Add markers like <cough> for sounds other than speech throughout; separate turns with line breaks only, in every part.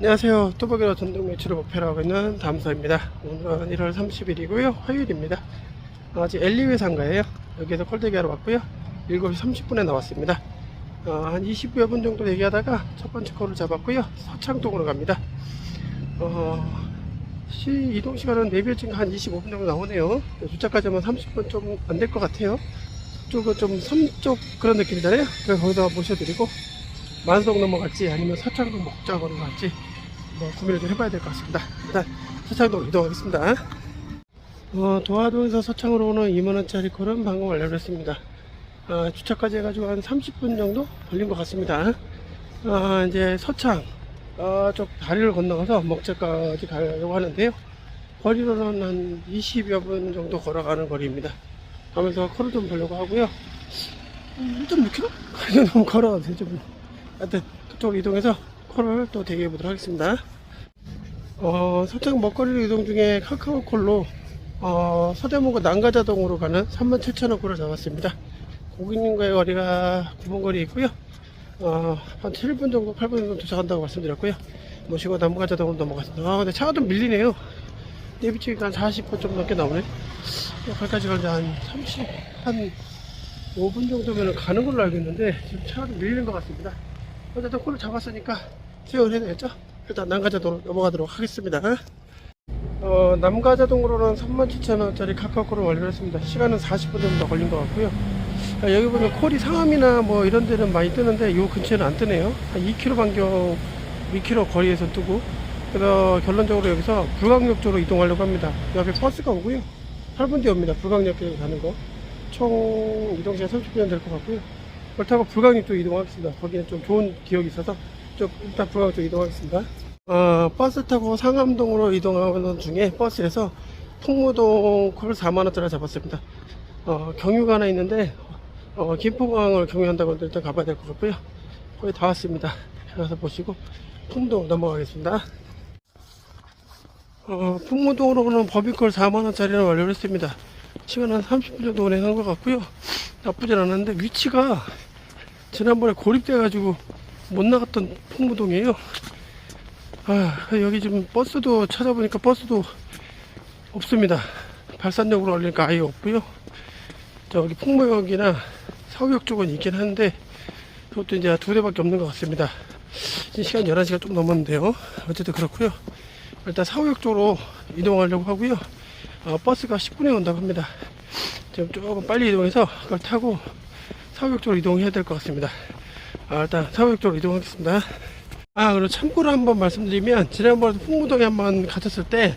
안녕하세요. 뚜벅이로 전동 매출을 목표로 하고 있는 담서입니다. 오늘은 1월 30일이고요. 화요일입니다. 아직 엘리웨 상가예요. 여기에서 콜 대기 하러 왔고요. 7시 30분에 나왔습니다. 어, 한 20여 분 정도 대기하다가 첫 번째 콜을 잡았고요. 서창동으로 갑니다. 어, 시 이동 시간은 내비일증 한 25분 정도 나오네요. 주차까지 하면 30분 좀 안 될 것 같아요. 쪽은 좀 섬 쪽 그런 느낌이잖아요. 그래서 거기다 모셔드리고 만석 넘어갈지 아니면 서창동 목작으로 갈지 뭐 고민을 좀 해봐야 될 것 같습니다. 일단 서창동으로 이동하겠습니다. 어, 도화동에서 서창으로 오는 2만원짜리 콜은 방금 완료를 했습니다. 아, 주차까지 해가지고 한 30분 정도 걸린 것 같습니다. 아, 이제 서창 어, 쪽 다리를 건너가서 목재까지 가려고 하는데요. 거리로는 한 20여 분 정도 걸어가는 거리입니다. 가면서 콜을 좀 보려고 하고요. 음, 1.6km? 너무 걸어가도 좀. 하여튼 그쪽으로 이동해서 콜을 또 대기해 보도록 하겠습니다. 어, 서창 먹거리로 이동 중에 카카오콜로 어, 서대문구 난가자동으로 가는 37,000원 콜을 잡았습니다. 고객님과의 거리가 9분 거리 있고요. 어, 한 7분 정도, 8분 정도 도착한다고 말씀드렸고요. 모시고 남가자동으로 넘어갔습니다. 아, 근데 차가 좀 밀리네요. 내비치기가 한 40분 좀 넘게 나오네. 어, 거기까지 가는데 한 30, 한 5분 정도면 가는 걸로 알고 있는데, 지금 차가 좀 밀리는 것 같습니다. 어쨌든 콜을 잡았으니까 수영을 해야 되겠죠? 일단 남가자동으로 넘어가도록 하겠습니다. 어, 남가자동으로는 37,000원짜리 카카오콜을 완료했습니다. 시간은 40분 정도 걸린 것 같고요. 아, 여기 보면 콜이 상암이나 뭐 이런 데는 많이 뜨는데 이 근처에는 안 뜨네요. 한 2km 반경, 2km 거리에서 뜨고 그래서 결론적으로 여기서 불광역 쪽으로 이동하려고 합니다. 옆에 버스가 오고요. 8분 뒤에 옵니다. 불광역에 가는 거. 총 이동 시간 30분 될 것 같고요. 그렇다고 불광역 쪽 이동하겠습니다. 거기는 좀 좋은 기억이 있어서 좀 일단 불광역 쪽 이동하겠습니다. 어, 버스 타고 상암동으로 이동하는 중에 버스에서 풍무동 콜 4만원짜리 잡았습니다. 어, 경유가 하나 있는데 어, 김포공항을 경유한다고 하는데 일단 가봐야 될 것 같고요. 거의 다 왔습니다. 가서 보시고 풍동 넘어가겠습니다. 어, 풍무동으로는 법인콜 4만원짜리를 완료를 했습니다. 시간 한 30분 정도 운행한 것 같고요. 나쁘진 않았는데 위치가 지난번에 고립돼가지고 못 나갔던 풍무동이에요. 아, 여기 지금 버스도 찾아보니까 버스도 없습니다. 발산역으로 올리니까 아예 없고요. 저기 풍무역이나 서울역 쪽은 있긴 한데 그것도 이제 두 대밖에 없는 것 같습니다. 시간 11시가 좀 넘었는데요. 어쨌든 그렇고요. 일단 서울역 쪽으로 이동하려고 하고요. 어, 버스가 10분에 온다고 합니다. 지금 조금 빨리 이동해서 그걸 타고 서울역 쪽으로 이동해야 될 것 같습니다. 아, 일단 서울역 쪽으로 이동하겠습니다. 아, 그리고 참고로 한번 말씀드리면, 지난번에 풍무동에 한번 갔었을 때,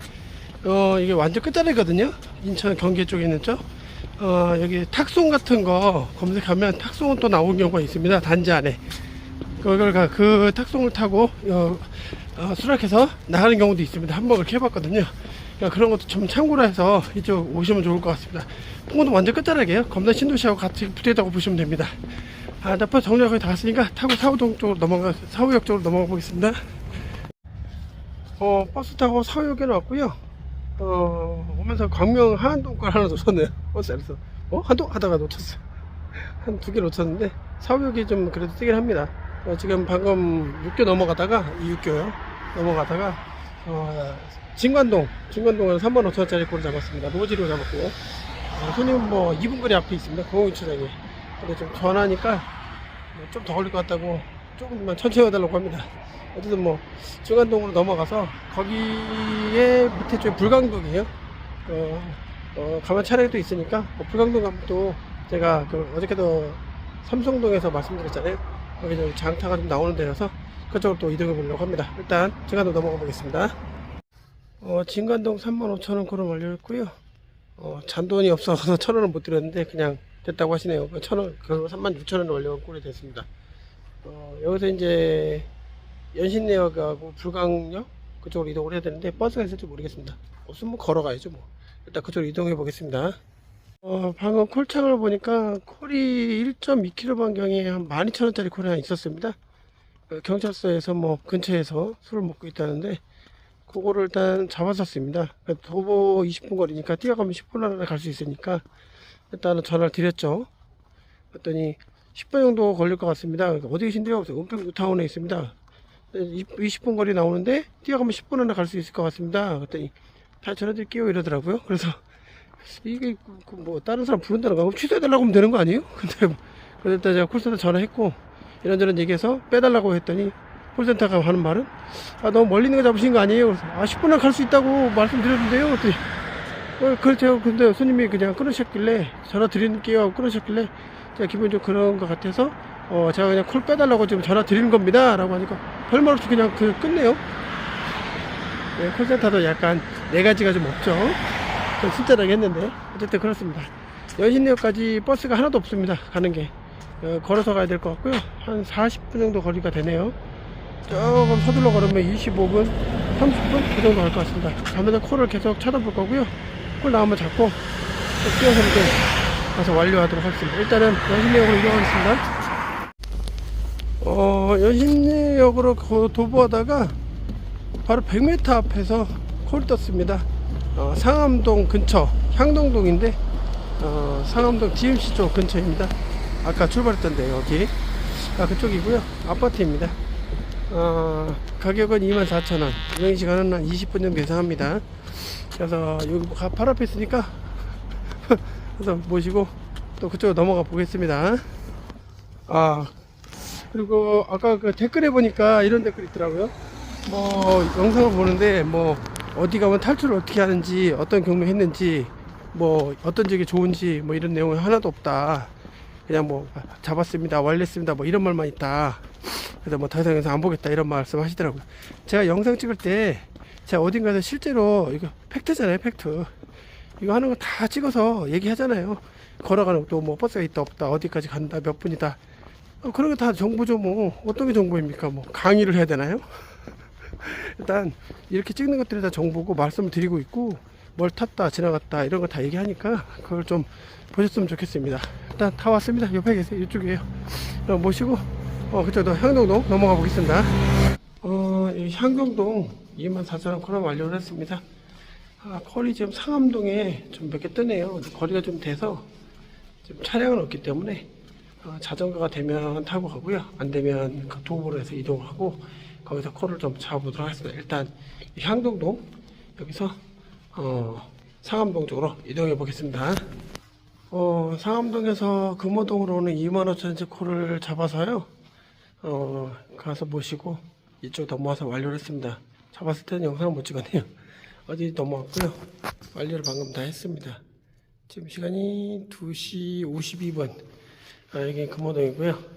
어, 이게 완전 끝자리거든요? 인천 경기 쪽에 있는 쪽. 어, 여기 탁송 같은 거 검색하면 탁송은 또 나오는 경우가 있습니다. 단지 안에. 그걸, 가- 그 탁송을 타고, 어, 어, 수락해서 나가는 경우도 있습니다. 한번 그렇게 해봤거든요. 그러니까 그런 것도 좀 참고로 해서 이쪽 오시면 좋을 것 같습니다. 풍무동 완전 끝자락이에요. 검단 신도시하고 같이 붙어 있다고 보시면 됩니다. 아, 나빠 정리가 거의 다 왔으니까 타고 사우동 쪽으로 넘어가, 사우역 쪽으로 넘어가 보겠습니다. 어, 버스 타고 사우역에 왔고요. 어, 오면서 광명 한동 걸 하나 놓쳤네요. 버스 안에서. 어? 한동 하다가 놓쳤어. 한 두 개 놓쳤는데, 사우역이 좀 그래도 뜨긴 합니다. 어, 지금 방금 6교 넘어가다가, 이 6교요. 넘어가다가, 어, 진관동, 진관동에서 3만 5천원짜리 꼴을 잡았습니다. 노지로 잡았고요. 어, 손님은 뭐 2분 거리 앞에 있습니다. 공항주차장에. 근데 좀 전화니까 뭐좀더 걸릴 것 같다고 조금만 천천히 해달라고 합니다. 어쨌든 뭐 중간동으로 넘어가서 거기에 밑에 쪽에 불광동이에요. 어, 어, 가만 차량도 있으니까 뭐 불광동 가면 또 제가 그 어저께도 삼성동에서 말씀드렸잖아요. 거기 좀 장타가 좀 나오는 데라서 그쪽으로 또 이동해 보려고 합니다. 일단 중간동 넘어가 보겠습니다. 어, 진관동 35,000원 코를 완료했고요. 어, 잔돈이 없어서 <laughs> 천 원을 못 드렸는데 그냥 됐다고 하시네요. 그천 원, 그 36,000원 원료 꼴이 됐습니다. 어, 여기서 이제 연신내역하고 불광역 그쪽으로 이동을 해야 되는데 버스가 있을지 모르겠습니다. 없으면 뭐 걸어가야죠 뭐. 일단 그쪽으로 이동해 보겠습니다. 어, 방금 콜창을 보니까 콜이 1.2km 반경에 한 12,000원짜리 콜이 하나 있었습니다. 그 경찰서에서 뭐 근처에서 술을 먹고 있다는데 그거를 일단 잡았었습니다. 그 도보 20분 거리니까 뛰어가면 10분 안에 갈 수 있으니까 일단은 전화를 드렸죠. 그랬더니 10분 정도 걸릴 것 같습니다. 어디 계신데요? 은평 뉴타운에 있습니다. 20분 거리 나오는데 뛰어가면 10분 안에 갈 수 있을 것 같습니다. 그랬더니 다 전화드릴게요 이러더라고요. 그래서 이게 그뭐 다른 사람 부른다는 거 취소해달라고 하면 되는 거 아니에요? <laughs> 근데 뭐 그랬다 제가 콜센터 전화했고 이런저런 얘기해서 빼달라고 했더니 콜센터가 하는 말은 아 너무 멀리 있는 거 잡으신 거 아니에요? 그래서 아 10분 안에 갈 수 있다고 말씀드렸는데요. 그랬더니 어, 그렇죠. 근데 손님이 그냥 끊으셨길래 전화 드릴게요 하고 끊으셨길래 제가 기분 좀 그런 것 같아서 어 제가 그냥 콜 빼달라고 지금 전화 드리는 겁니다. 라고 하니까 별말 없이 그냥 그 끝내요. 네, 콜센터도 약간 네 가지가 좀 없죠. 좀 친절하게 했는데. 어쨌든 그렇습니다. 여신역까지 버스가 하나도 없습니다. 가는 게. 어, 걸어서 가야 될 것 같고요. 한 40분 정도 거리가 되네요. 조금 서둘러 걸으면 25분 30분 그 정도 갈 것 같습니다. 가면서 콜을 계속 찾아볼 거고요 콜 나오면 잡고 또 뛰어서 이제 가서 완료하도록 하겠습니다 일단은 여신역으로 이동하겠습니다 어, 연신역으로 거- 도보하다가 바로 100m 앞에서 콜 떴습니다. 어, 상암동 근처, 향동동인데, 어, 상암동 DMC 쪽 근처입니다. 아까 출발했던데, 여기. 아, 그쪽이고요. 아파트입니다. 어, 가격은 24,000원. 운행 시간은 한 20분 정도 예상합니다. 그래서 여기 뭐 가- 바로 앞에 있으니까, <laughs> 그래서 모시고 또 그쪽으로 넘어가 보겠습니다. 아, 그리고 아까 그 댓글에 보니까 이런 댓글 있더라고요. 뭐 영상을 보는데 뭐 어디 가면 탈출을 어떻게 하는지 어떤 경로 했는지 뭐 어떤 적이 좋은지 뭐 이런 내용이 하나도 없다. 그냥 뭐 잡았습니다, 완료했습니다, 뭐 이런 말만 있다. 그래서 뭐 더 이상 영상 안 보겠다 이런 말씀 하시더라고요. 제가 영상 찍을 때 제가 어딘가에서 실제로 이거 팩트잖아요, 팩트. 이거 하는 거 다 찍어서 얘기하잖아요. 걸어가는 것도 뭐 버스가 있다 없다 어디까지 간다 몇 분이다. 어, 그런 게다 정보죠 뭐. 어떤 게 정보입니까 뭐. 강의를 해야 되나요? <laughs> 일단 이렇게 찍는 것들이 다 정보고 말씀을 드리고 있고 뭘 탔다 지나갔다 이런 거 다 얘기하니까 그걸 좀 보셨으면 좋겠습니다. 일단 다 왔습니다. 옆에 계세요. 이쪽이에요. 그럼 모시고. 어 그쪽도 향동동 넘어가 보겠습니다. 어이 향동동 24,000원 코너 완료를 했습니다 아 콜이 지금 상암동에 좀 몇 개 뜨네요 거리가 좀 돼서 지금 차량은 없기 때문에 어, 자전거가 되면 타고 가고요. 안 되면 그 도보로 해서 이동하고 거기서 콜을 좀 잡아보도록 하겠습니다. 일단 이 향동동 여기서 어, 상암동 쪽으로 이동해 보겠습니다. 어, 상암동에서 금호동으로는 25,000원짜리 콜을 잡아서요. 어, 가서 모시고 이쪽 넘어와서 완료를 했습니다. 잡았을 때는 영상을 못 찍었네요. <laughs> 어디 넘어왔고요. 완료를 방금 다 했습니다. 지금 시간이 2시 52분. 아, 여기 금호동이고요.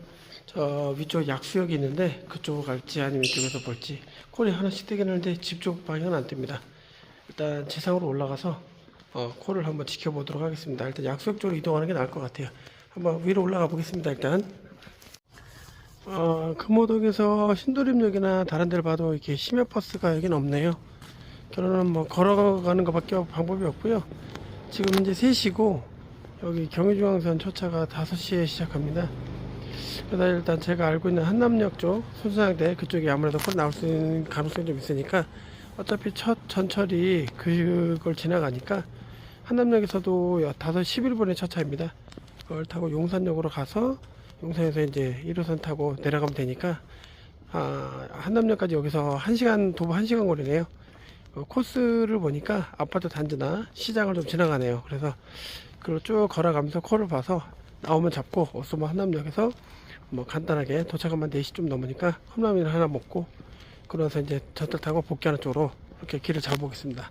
저 위쪽 약수역이 있는데 그쪽으로 갈지 아니면 이쪽에서 볼지 콜이 하나씩 뜨긴 하는데 집 쪽 방향은 안 뜹니다. 일단 지상으로 올라가서 어, 콜을 한번 지켜보도록 하겠습니다. 일단 약수역 쪽으로 이동하는 게 나을 것 같아요. 한번 위로 올라가 보겠습니다. 일단 어, 금호동에서 신도림역이나 다른 데를 봐도 이렇게 심야버스가 여기는 없네요. 결혼은 뭐 걸어가는 것밖에 방법이 없고요. 지금 현재 3시고 여기 경의중앙선 초차가 5시에 시작합니다. 그래서 일단 제가 알고 있는 한남역 쪽 순수항대 그쪽이 아무래도 곧 나올 수 있는 가능성이 좀 있으니까 어차피 첫 전철이 그걸 지나가니까 한남역에서도 5시 11분에 첫 차입니다. 그걸 타고 용산역으로 가서 용산에서 이제 1호선 타고 내려가면 되니까 아, 한남역까지 여기서 1시간 도보 1시간 거리네요. 어, 코스를 보니까 아파트 단지나 시장을 좀 지나가네요. 그래서 그걸 쭉 걸어가면서 코를 봐서 나오면 잡고 어스모 한남역에서 뭐 간단하게 도착하면 4시 좀 넘으니까 컵라면을 하나 먹고 그러면서 이제 전철 타고 복귀하는 쪽으로 이렇게 길을 잡아보겠습니다.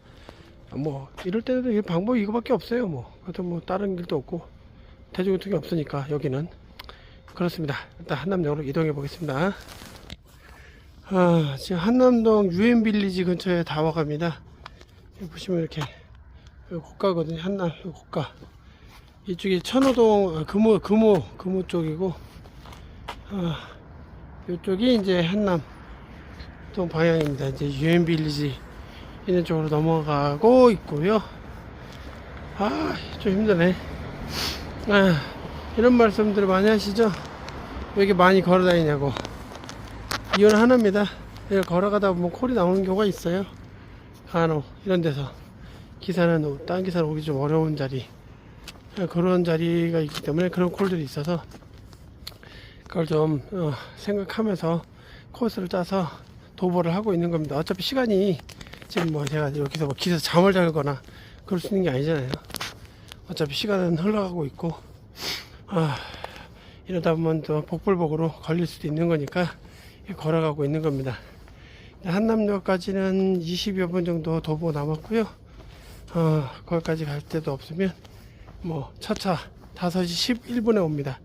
아, 뭐 이럴 이 방법이 이거밖에 없어요. 뭐 그래도 뭐 다른 길도 없고 대중교통이 없으니까 여기는 그렇습니다. 일단 한남역으로 이동해 보겠습니다. 아, 지금 한남동 유엔빌리지 근처에 다 와갑니다. 보시면 이렇게 고가거든요. 한남 고가. 이쪽이 천호동 아, 금호 금호 금호 쪽이고 아, 이쪽이 이제 한남 동 방향입니다. 이제 유엔빌리지 있는 쪽으로 넘어가고 있고요. 아, 좀 힘드네. 아, 이런 말씀들 많이 하시죠? 왜 이렇게 많이 걸어 다니냐고. 이유는 하나입니다. 걸어가다 보면 콜이 나오는 경우가 있어요. 간혹 이런 데서 기사는 딴 기사는 오기 좀 어려운 자리 그런 자리가 있기 때문에 그런 콜들이 있어서 그걸 좀 어, 생각하면서 코스를 짜서 도보를 하고 있는 겁니다. 어차피 시간이 지금 뭐 제가 여기서 뭐 길에서 잠을 자거나 그럴 수 있는 게 아니잖아요. 어차피 시간은 흘러가고 있고 아, 이러다 보면 또 복불복으로 걸릴 수도 있는 거니까 걸어가고 있는 겁니다. 한남역까지는 20여 분 정도 도보 남았고요. 어, 거기까지 갈 데도 없으면 뭐 차차 5시 11분에 옵니다.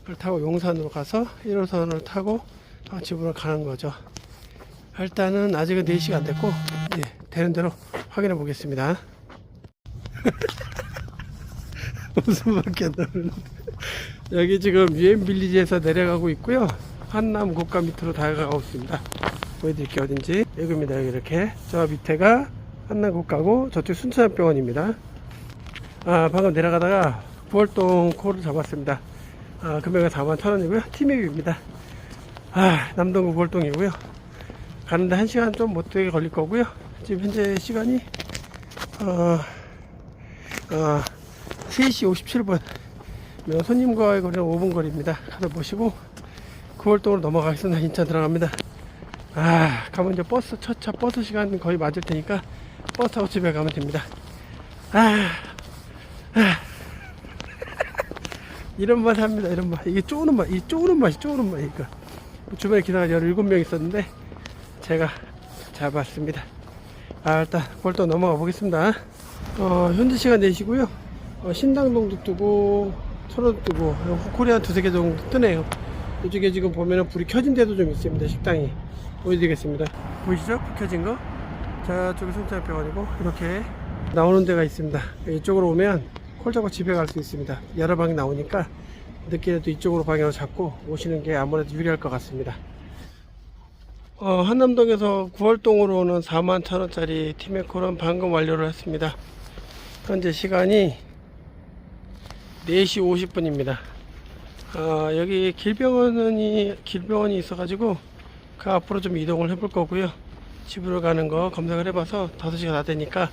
그걸 타고 용산으로 가서 1호선을 타고 어, 집으로 가는 거죠. 일단은 아직은 4시가 안 됐고 예, 되는 대로 확인해 보겠습니다. <laughs> 웃음밖에 안 나오는 여기 지금 유엔 빌리지에서 내려가고 있고요. 한남 고가 밑으로 다가가고 있습니다. 보여드릴게요 어딘지 여기입니다 여기 이렇게 저 밑에가 한남 고가고 저쪽 순천병원입니다. 아 방금 내려가다가 부월동 코를 잡았습니다. 아 금액은 4만 천 원이고요. 티맵입니다. 아 남동구 부월동이고요. 가는데 1시간 좀 못 되게 걸릴 거고요. 지금 현재 시간이 어, 어 3시 57분 손님과의 거리는 5분 거리입니다. 가서 모시고 9월동으로 넘어가겠습니다. 인천 들어갑니다. 아, 가면 이제 버스, 첫 차 버스 시간 거의 맞을 테니까 버스 타고 집에 가면 됩니다. 아, 아. <laughs> 이런 맛 합니다. 이런 맛. 이게 쪼는 맛, 이 쪼는 맛이 쪼는 맛이니까. 주변에 기사가 17명 있었는데 제가 잡았습니다. 아, 일단 골도 넘어가 보겠습니다. 어, 현재 시간 4시고요. 어, 신당동도 뜨고, 철원도 뜨고, 코리아 두세 개 정도 뜨네요. 이쪽에 지금 보면은 불이 켜진 데도 좀 있습니다. 식당이. 보여드리겠습니다. 보이시죠? 불 켜진 거? 저쪽이 순찰병원이고, 이렇게 나오는 데가 있습니다. 이쪽으로 오면 콜 잡고 집에 갈 수 있습니다. 여러 방이 나오니까 늦게라도 이쪽으로 방향을 잡고 오시는 게 아무래도 유리할 것 같습니다. 어, 한남동에서 9월동으로 오는 4만 천원짜리 티메콜은 방금 완료를 했습니다. 현재 시간이 4시 50분입니다. 어, 여기 길병원이, 길병원이 있어가지고 그 앞으로 좀 이동을 해볼 거고요. 집으로 가는 거 검색을 해봐서 5시가 다 되니까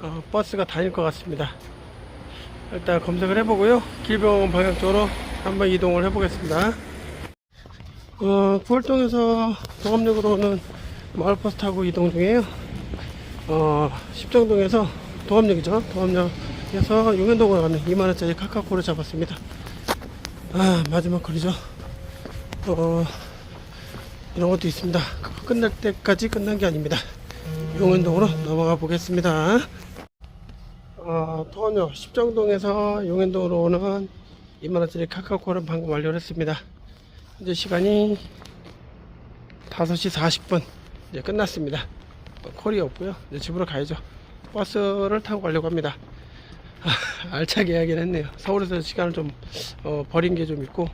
어, 버스가 다닐 것 같습니다. 일단 검색을 해보고요. 길병원 방향 쪽으로 한번 이동을 해보겠습니다. 어, 구월동에서 동암역으로 오는 마을버스 타고 이동 중이에요. 어, 십정동에서 동암역이죠. 동암역 에서 용현동으로 가는 2만원짜리 카카오를 잡았습니다. 아, 마지막 거리죠. 어, 이런 것도 있습니다. 끝날 때까지 끝난 게 아닙니다. 용현동으로 넘어가 보겠습니다. 어, 통암역 십정동에서 용현동으로 오는 2만원짜리 카카오콜은 방금 완료를 했습니다. 현재 시간이 5시 40분 이제 끝났습니다. 또 콜이 없고요. 이제 집으로 가야죠. 버스를 타고 가려고 합니다. 아, <laughs> 알차게 하긴 했네요. 서울에서 시간을 좀 어, 버린 게 좀 있고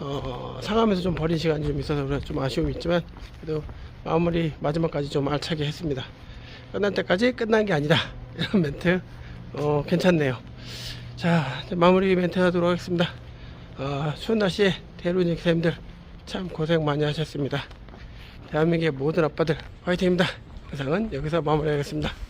어, 상암에서 좀 버린 시간이 좀 있어서 좀 아쉬움이 있지만 그래도 마무리 마지막까지 좀 알차게 했습니다. 끝날 때까지 끝난 게 아니다. <laughs> 이런 멘트 어, 괜찮네요. 자 마무리 멘트 하도록 하겠습니다. 어, 추운 날씨에 대로니 기사님들 참 고생 많이 하셨습니다. 대한민국의 모든 아빠들 화이팅입니다. 영상은 여기서 마무리하겠습니다.